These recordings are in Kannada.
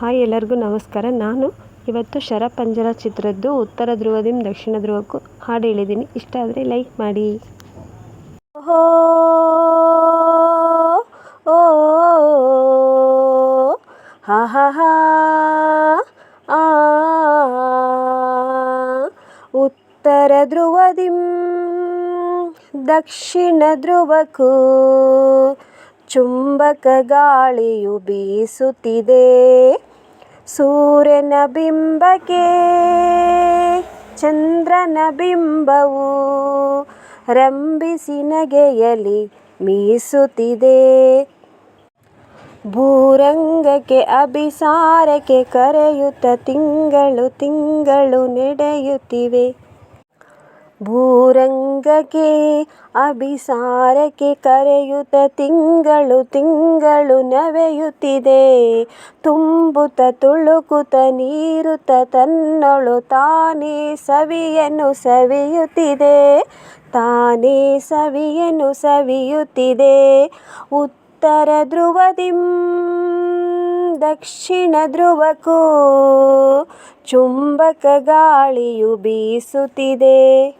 ಹಾಯ್ ಎಲ್ಲರಿಗೂ ನಮಸ್ಕಾರ ನಾನು ಇವತ್ತು ಶರಪಂಜರ ಚಿತ್ರದ್ದು ಉತ್ತರ ಧ್ರುವದಿಂದ ದಕ್ಷಿಣ ಧ್ರುವಕ್ಕೂ ಹಾಡು ಹೇಳಿದ್ದೀನಿ ಇಷ್ಟ ಆದರೆ ಲೈಕ್ ಮಾಡಿ ಓ ಹಾ ಉತ್ತರ ಧ್ರುವದಿಂ ದಕ್ಷಿಣ ಧ್ರುವಕ್ಕೂ ಚುಂಬಕ ಗಾಳಿಯು ಬೀಸುತ್ತಿದೆ ಸೂರ್ಯನ ಬಿಂಬಕ್ಕೆ ಚಂದ್ರನ ಬಿಂಬವು ರಂಭಿಸಿ ನಗೆಯಲಿ ಮೀಸುತ್ತಿದೆ. ಭೂರಂಗಕ್ಕೆ ಅಭಿಸಾರಕ್ಕೆ ಕರೆಯುತ್ತ ತಿಂಗಳು ತಿಂಗಳು ನಡೆಯುತ್ತಿವೆ. ಭೂರಂಗಕ್ಕೆ ಅಭಿಸಾರಕ್ಕೆ ಕರೆಯುತ್ತ ತಿಂಗಳು ತಿಂಗಳು ನವೆಯುತ್ತಿದೆ. ತುಂಬುತ್ತ ತುಳುಕುತ್ತ ನೀರುತ್ತ ತನ್ನೊಳು ತಾನೇ ಸವಿಯನ್ನು ಸವಿಯುತ್ತಿದೆ. ತಾನೇ ಸವಿಯನ್ನು ಸವಿಯುತ್ತಿದೆ. ಉತ್ತರ ಧ್ರುವದಿಂ ದಕ್ಷಿಣ ಧ್ರುವಕ್ಕೂ ಚುಂಬಕ ಗಾಳಿಯು ಬೀಸುತ್ತಿದೆ.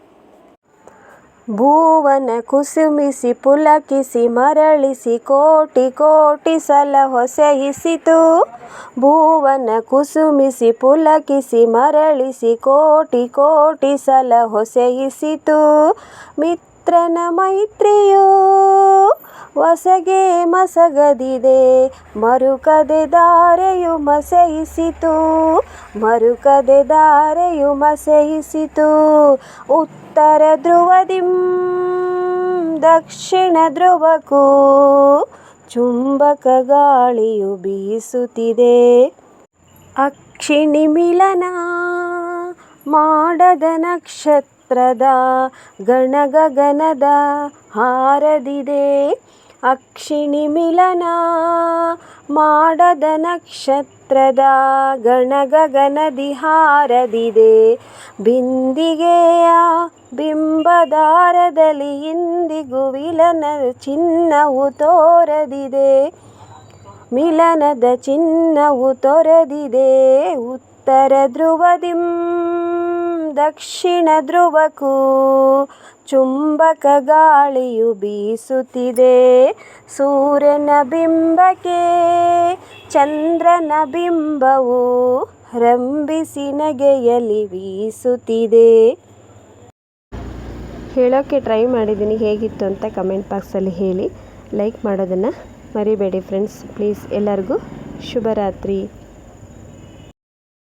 ಭುವನ ಕುಸುಮಿಸಿ ಪುಲಕಿಸಿ ಮರಳಿಸಿ ಕೋಟಿ ಕೋಟಿ ಸಲ ಹೊಸಹಿಸಿತು. ಭುವನ ಕುಸುಮಿಸಿ ಪುಲಕಿಸಿ ಮರಳಿಸಿ ಕೋಟಿ ಕೋಟಿ ಸಲ ಹೊಸೆಯಿಸಿತು ಮಿತ್ರನ ಮೈತ್ರಿಯು ಹೊಸಗೆ ಮಸಗದಿದೆ. ಮರುಕದೆ ದಾರೆಯು ಮಸೆಯಿಸಿತು. ಮರುಕದೆ ದಾರೆಯು ಮಸೆಯಿಸಿತು. ಉತ್ತರ ಧ್ರುವದಿಂ, ದಕ್ಷಿಣ ಧ್ರುವಕ್ಕೂ ಚುಂಬಕ ಗಾಳಿಯು ಬೀಸುತ್ತಿದೆ. ಅಕ್ಷಿಣಿ ಮಿಲನ ಮಾಡದ ನಕ್ಷತ್ರದ ಗಣಗಗನದ ಹಾರದಿದೆ. ಅಕ್ಷಿಣಿ ಮಿಲನ ಮಾಡದ ನಕ್ಷತ್ರದ ಗಣಗಗನದಿ ಹಾರದಿದೆ. ಬಿಂದಿಗೆಯ ಬಿಂಬದಾರದಲ್ಲಿ ಇಂದಿಗೂ ವಿಲನ ಚಿನ್ನವು ತೋರದಿದೆ. ಮಿಲನದ ಚಿನ್ನವು ತೊರೆದಿದೆ. ಉತ್ತರ ಧ್ರುವದಿಂ ದಕ್ಷಿಣ ಧ್ರುವಕ್ಕೂ ಚುಂಬಕ ಗಾಳಿಯು ಬೀಸುತ್ತಿದೆ. ಸೂರ್ಯನ ಬಿಂಬಕ್ಕೆ ಚಂದ್ರನ ಬಿಂಬವು ರಂಭಿಸಿ ನಗೆಯಲ್ಲಿ ಬೀಸುತ್ತಿದೆ. ಹೇಳೋಕ್ಕೆ ಟ್ರೈ ಮಾಡಿದ್ದೀನಿ, ಹೇಗಿತ್ತು ಅಂತ ಕಮೆಂಟ್ ಬಾಕ್ಸಲ್ಲಿ ಹೇಳಿ. ಲೈಕ್ ಮಾಡೋದನ್ನು ಮರಿಬೇಡಿ ಫ್ರೆಂಡ್ಸ್, ಪ್ಲೀಸ್ ಎಲ್ಲರಿಗೂ ಶುಭರಾತ್ರಿ.